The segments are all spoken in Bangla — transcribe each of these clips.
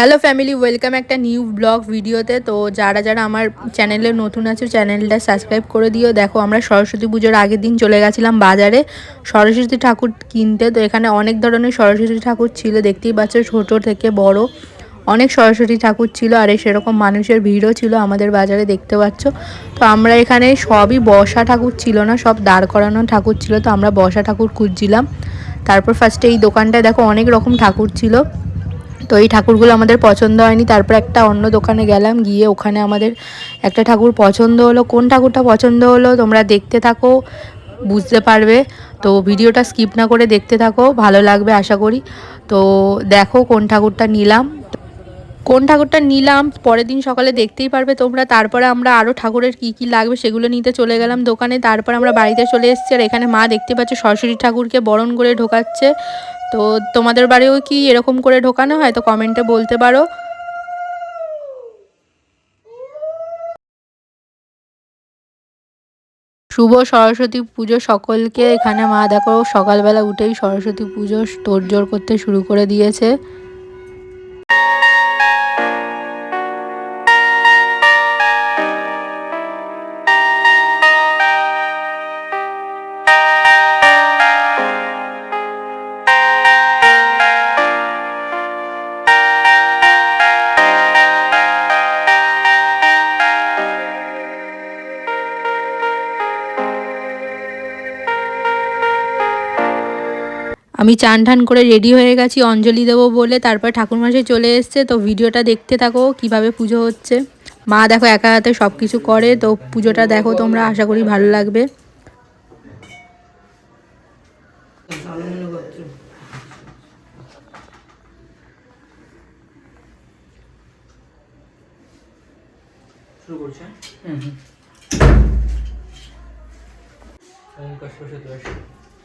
হ্যালো ফ্যামিলি, ওয়েলকাম একটা নিউ ব্লগ ভিডিওতে। তো যারা যারা আমার চ্যানেলে নতুন আছে, চ্যানেলটা সাবস্ক্রাইব করে দিও। দেখো, আমরা সরস্বতী পুজোর আগের দিন চলে গেছিলাম বাজারে সরস্বতী ঠাকুর কিনতে। তো এখানে অনেক ধরনের সরস্বতী ঠাকুর ছিল, দেখতেই পাচ্ছ ছোট থেকে বড়। অনেক সরস্বতী ঠাকুর ছিল আর সেরকম মানুষের ভিড়ও ছিল আমাদের বাজারে, দেখতে পাচ্ছ। তো আমরা এখানে সবই বসা ঠাকুর ছিল না, সব দাঁড় করানো ঠাকুর ছিল। তো আমরা বসা ঠাকুর খুঁজছিলাম। তারপর ফার্স্টে এই দোকানটায় দেখো অনেক রকম ঠাকুর ছিল। তো এই ঠাকুরগুলো আমাদের পছন্দ হয়নি। তারপর একটা অন্য দোকানে গেলাম, গিয়ে ওখানে আমাদের একটা ঠাকুর পছন্দ হলো। কোন ঠাকুরটা পছন্দ হলো তোমরা দেখতে থাকো, বুঝতে পারবে। তো ভিডিওটা স্কিপ না করে দেখতে থাকো, ভালো লাগবে আশা করি। তো দেখো কোন ঠাকুরটা নিলাম। কোন ঠাকুরটা নিলাম, পরের দিন সকালে দেখতেই পারবে তোমরা। তারপরে আমরা আরও ঠাকুরের কি কি লাগবে সেগুলো নিতে চলে গেলাম দোকানে। তারপর আমরা বাড়িতে চলে এসেছি আর এখানে মা দেখতে পাচ্ছে সরস্বতী ঠাকুরকে বরণ করে ঢোকাচ্ছে। তো তোমাদের বাড়িও কি এরকম করে ঢোকানো হয়? তো কমেন্টে বলতে পারো। শুভ সরস্বতী পুজো সকলকে। এখানে মা দেখো সকালবেলা উঠেই সরস্বতী পুজো তোড়জোড় করতে শুরু করে দিয়েছে। আমি চান ঠান করে রেডি হয়ে গেছি অঞ্জলি দেবো বলে। তারপর ঠাকুরমাসে চলে এসছে তো ভিডিওটা দেখতে থাকো কীভাবে পুজো হচ্ছে। মা দেখো একা হাতে সব কিছু করে তো পুজোটা দেখো তোমরা আশা করি ভালো লাগবে। শুরু করছে হুম হুম।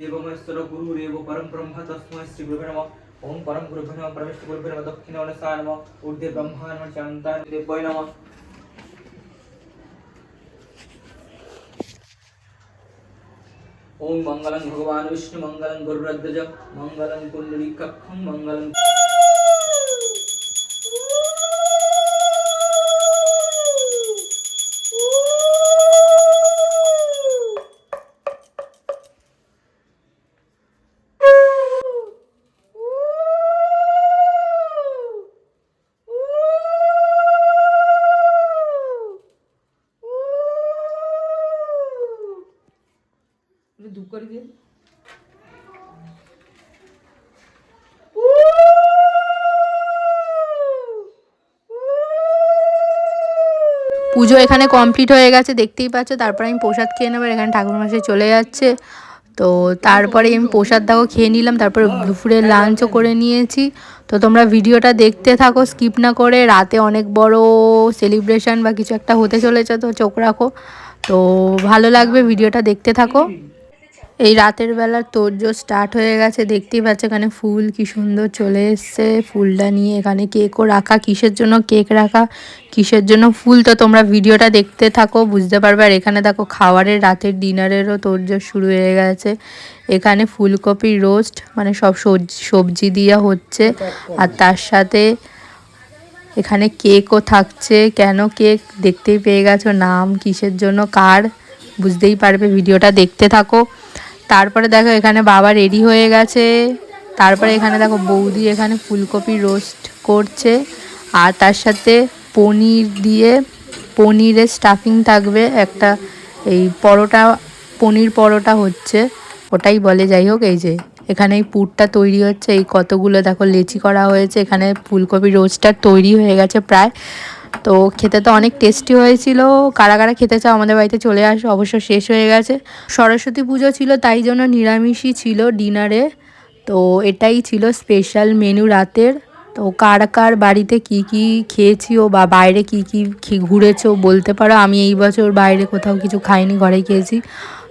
देवमस्तर गुरुरेव परम ब्रह्म तस्मै श्री गुरुभ्यो नमः ओम परम गुरुभ्यो नमः परमेश्वर गुरुभ्यो नमः दक्षिण वनसाय नमः ऊर्ध्वे ब्रह्मा नमः शान्ताय देवाय नमः ओम मंगलम भगवान विष्णु मंगलम गुरुरध्वज मंगलम कुंडलीकखं मंगलम ধূপ করে দিয়ে পুজো এখানে কমপ্লিট হয়ে গেছে, দেখতেই পাচ্ছ। তারপরে আমি প্রসাদ খেয়ে নেবার এখানে ঠাকুর মাসে চলে যাচ্ছে। তো তারপরে আমি প্রসাদ দাও খেয়ে নিলাম, তারপরে দুপুরে লাঞ্চও করে নিয়েছি। তো তোমরা ভিডিওটা দেখতে থাকো স্কিপ না করে। রাতে অনেক বড় সেলিব্রেশন বা কিছু একটা হতে চলেছে, তো চোখ রাখো। তো ভালো লাগবে ভিডিওটা দেখতে থাকো। এই রাতের বেলার তোরজো স্টার্ট হয়ে গেছে, দেখতেই পাচ্ছ এখানে ফুল কি সুন্দর চলে এসছে। ফুলটা নিয়ে এখানে কেকও রাখা। কিসের জন্য কেক রাখা? কিসের জন্য ফুল? তো তোমরা ভিডিওটা দেখতে থাকো, বুঝতে পারবে। আর এখানে দেখো খাবারের, রাতের ডিনারেরও তোরজো শুরু হয়ে গেছে। এখানে ফুলকপি রোস্ট মানে সব সবজি দিয়া হচ্ছে। আর তার সাথে এখানে কেকও থাকছে। কেন কেক দেখতেই পেয়ে গেছো নাম, কিসের জন্য, কার? বুঝতেই পারবে। ভিডিওটা দেখতে থাকো। তারপরে দেখো এখানে বাবা রেডি হয়ে গেছে। তারপরে এখানে দেখো বৌদি এখানে ফুলকপি রোস্ট করছে। আর তার সাথে পনির দিয়ে পনিরের স্টাফিং থাকবে। একটা এই পরোটা, পনির পরোটা হচ্ছে। ওটাই বলে যাই হোক, এই যে এখানে এই পুরটা তৈরি হচ্ছে। এই কতগুলো দেখো লেচি করা হয়েছে। এখানে ফুলকপি রোস্টটা তৈরি হয়ে গেছে প্রায়। তো খেতে তো অনেক টেস্টি হয়েছিল। কারা কারা খেতে চাও আমাদের বাড়িতে চলে আসো, অবশ্য শেষ হয়ে গেছে। সরস্বতী পুজো ছিল, তাই জন্য নিরামিষই ছিল ডিনারে তো এটাই ছিল স্পেশাল মেনু রাতের। তো কার কার বাড়িতে কি কি খেয়েছিও বা বাইরে কি কি ঘুরেছো বলতে পারো। আমি এই বছর বাইরে কোথাও কিছু খাইনি, ঘরে খেয়েছি।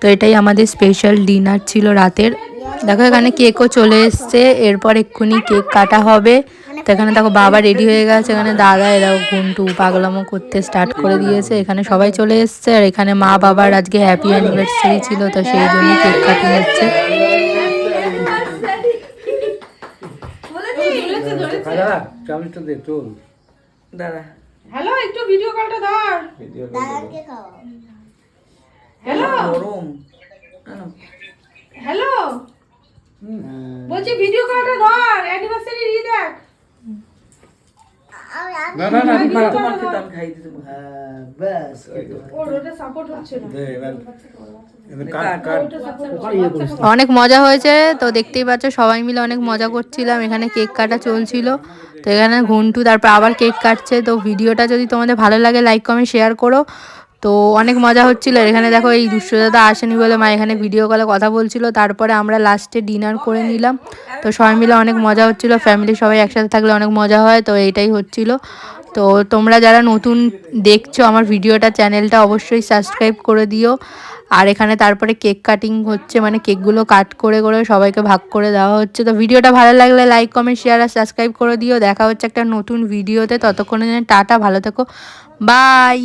তো এটাই আমাদের স্পেশাল ডিনার ছিল রাতের। দেখো এখানে কেকও চলে এসছে। এরপর এক্ষুনি কেক কাটা হবে। তো এখানে দেখো বাবা রেডি হয়ে গেছে। এখানে দাদা এরা ঘুন্টু পাগলামো করতে স্টার্ট করে দিয়েছে। এখানে সবাই চলে এসছে আর এখানে মা বাবার আজকে হ্যাপি অ্যানিভার্সারি ছিল তো সেই জন্য কেক কাটিং হচ্ছে দাদা হ্যালো একটু ভিডিও কলটা ধর। হ্যালো গরম। হ্যালো বলছি ভিডিও কলটা ধর অ্যানিভার্সারি দেখ। না না না না তোমার খাই হ্যাঁ ওর ওটা সাপোর্ট হচ্ছে এবার ইয়ে। অনেক মজা হয়েছে তো দেখতেই পাচ্ছ সবাই মিলে অনেক মজা করছিলাম এখানে কেক কাটা চলছিল তো এখানে ঘুন্টু তারপর আবার কেক কাটছে তো ভিডিওটা যদি তোমাদের ভালো লাগে লাইক কমেন্ট শেয়ার করো তো অনেক মজা হচ্ছিল। এখানে দেখো এই দুষ্টদাদা আসেনি বলে মা এখানে ভিডিও কলে কথা বলছিল। তারপরে আমরা লাস্টে ডিনার করে নিলাম। তো সবাই মিলে অনেক মজা হচ্ছিল। ফ্যামিলি সবাই একসাথে থাকলে অনেক মজা হয়। তো এইটাই হচ্ছিল। তো তোমরা যারা নতুন দেখছ আমার ভিডিওটা চ্যানেলটা অবশ্যই সাবস্ক্রাইব করে দিও। আর এখানে তারপরে কেক কাটিং হচ্ছে। মানে কেকগুলো কাট করে করে সবাইকে ভাগ করে দেওয়া হচ্ছে। তো ভিডিওটা ভালো লাগলে লাইক কমেন্ট শেয়ার আর সাবস্ক্রাইব করে দিও। দেখা হচ্ছে একটা নতুন ভিডিওতে ততক্ষণে টাটা, ভালো থেকো। বাই